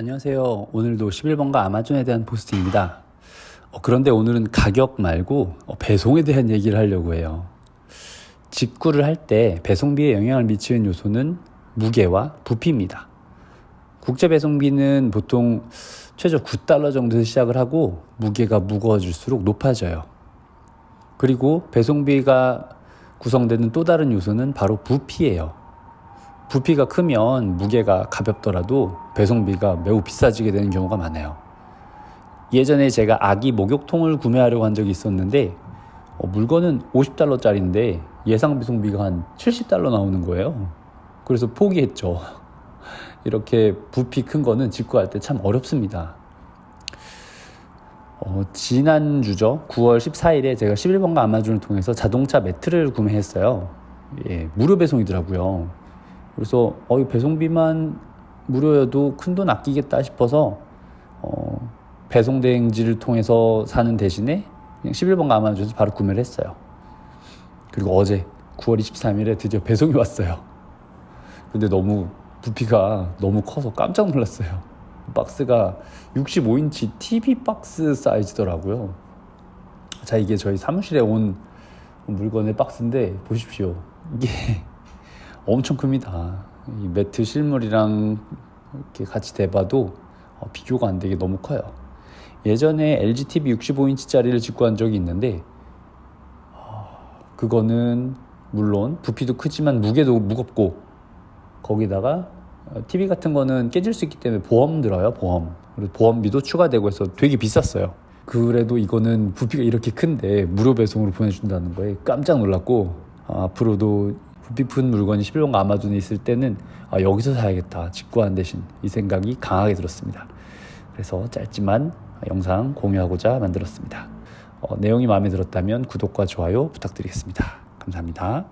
안녕하세요. 오늘도 11번가 아마존에 대한 포스트입니다. 어, 그런데 오늘은 가격 말고 어, 배송에 대한 얘기를 하려고 해요. 직구를 할 때 배송비에 영향을 미치는 요소는 무게와 부피입니다. 국제 배송비는 보통 최저 9달러 정도에서 시작을 하고 무게가 무거워질수록 높아져요. 그리고 배송비가 구성되는 또 다른 요소는 바로 부피예요. 부피가 크면 무게가 가볍더라도 배송비가 매우 비싸지게 되는 경우가 많아요. 예전에 제가 아기 목욕통을 구매하려고 한 적이 있었는데 어, 물건은 50달러짜리인데 예상 배송비가 한 70달러 나오는 거예요. 그래서 포기했죠. 이렇게 부피 큰 거는 직구할 때 참 어렵습니다. 어, 지난주죠. 9월 14일에 제가 11번가 아마존을 통해서 자동차 매트를 구매했어요. 예, 무료 배송이더라고요. 그래서 어, 이 배송비만 무료여도 큰 돈 아끼겠다 싶어서 어, 배송 대행지를 통해서 사는 대신에 그냥 11번가 아마존에서 바로 구매를 했어요. 그리고 어제 9월 23일에 드디어 배송이 왔어요. 근데 너무 부피가 너무 커서 깜짝 놀랐어요. 박스가 65인치 TV 박스 사이즈더라고요. 자, 이게 저희 사무실에 온 물건의 박스인데 보십시오. 이게 엄청 큽니다. 이 매트 실물이랑 이렇게 같이 대봐도 어, 비교가 안 되게 너무 커요. 예전에 LG TV 65인치짜리를 직구한 적이 있는데 어, 그거는 물론 부피도 크지만 무게도 무겁고 거기다가 TV 같은 거는 깨질 수 있기 때문에 보험 들어요 보험 그리고 보험비도 추가되고 해서 되게 비쌌어요 그래도 이거는 부피가 이렇게 큰데 무료 배송으로 보내준다는 거에 깜짝 놀랐고 아, 앞으로도 큰 물건이 11번가 아마존에 있을 때는 아, 여기서 사야겠다 직구한 대신 이 생각이 강하게 들었습니다. 그래서 짧지만 영상 공유하고자 만들었습니다. 어, 내용이 마음에 들었다면 구독과 좋아요 부탁드리겠습니다. 감사합니다